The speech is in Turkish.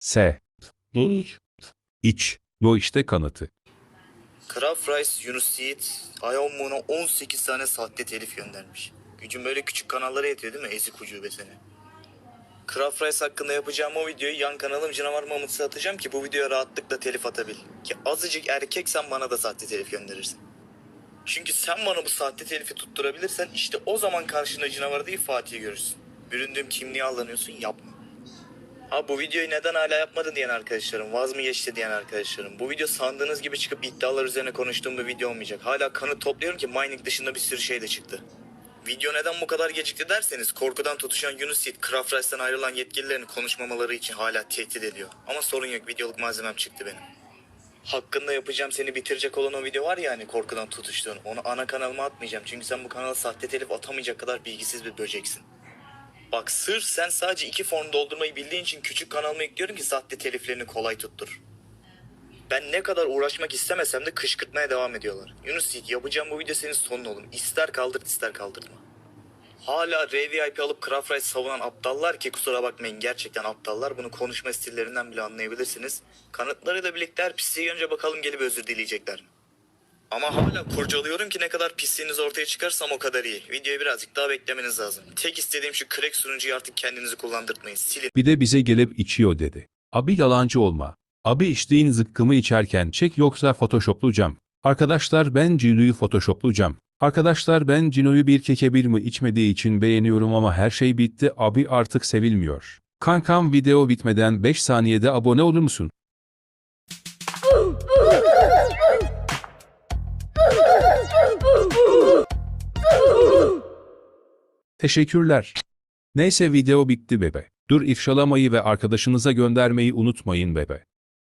S. İç. Bu işte kanıtı. Kraft Rice Yunus Yiğit Ion Moon'a 18 tane sahte telif göndermiş. Gücün böyle küçük kanallara yetiyor değil mi? Ezik ucube seni. Kraft Rice hakkında yapacağım o videoyu yan kanalım Canavar Mamut'sa atacağım ki bu videoya rahatlıkla telif atabil. Ki azıcık erkeksen bana da sahte telif gönderirsin. Çünkü sen bana bu sahte telifi tutturabilirsen işte o zaman karşında canavar değil Fatih'i görürsün. Büründüğüm kimliğe aldanıyorsun yapma. Ha bu videoyu neden hala yapmadın diyen arkadaşlarım, vaz mı geçti diyen arkadaşlarım. Bu video sandığınız gibi çıkıp iddialar üzerine konuştuğum bir video olmayacak. Hala kanıt topluyorum ki mining dışında bir sürü şey de çıktı. Video neden bu kadar gecikti derseniz korkudan tutuşan Yunus Yiğit, Craft ayrılan yetkililerin konuşmamaları için hala tehdit ediyor. Ama sorun yok videoluk malzemem çıktı benim. Hakkında yapacağım seni bitirecek olan o video var ya hani korkudan tutuştuğun. Onu ana kanalıma atmayacağım çünkü sen bu kanala sahte telif atamayacak kadar bilgisiz bir böceksin. Bak sırf sen sadece iki form doldurmayı bildiğin için küçük kanalıma ekliyorum ki sahte teliflerini kolay tuttur. Ben ne kadar uğraşmak istemesem de kışkırtmaya devam ediyorlar. Yunus Yiğit yapacağım bu video senin sonun oğlum. İster kaldır ister kaldırma. Hala RVIP alıp Craft Rice savunan aptallar ki kusura bakmayın gerçekten aptallar. Bunu konuşma stillerinden bile anlayabilirsiniz. Kanıtlarıyla birlikte her pisliği önce bakalım gelip özür dileyecekler mi? Ama hala kurcalıyorum ki ne kadar pisliğiniz ortaya çıkarsam o kadar iyi. Videoyu birazcık daha beklemeniz lazım. Tek istediğim şu crack sunucuyu artık kendinizi kullandırtmayın. Silin. Bir de bize gelip içiyor dedi. Abi yalancı olma. Abi içtiğin zıkkımı içerken çek yoksa photoshoplayacağım. Arkadaşlar ben Cino'yu photoshoplayacağım. Arkadaşlar ben Cino'yu bir keke bir mi içmediği için beğeniyorum ama her şey bitti abi artık sevilmiyor. Kankam video bitmeden 5 saniyede abone olur musun? Teşekkürler. Neyse video bitti bebe. Dur ifşalamayı ve arkadaşınıza göndermeyi unutmayın bebe.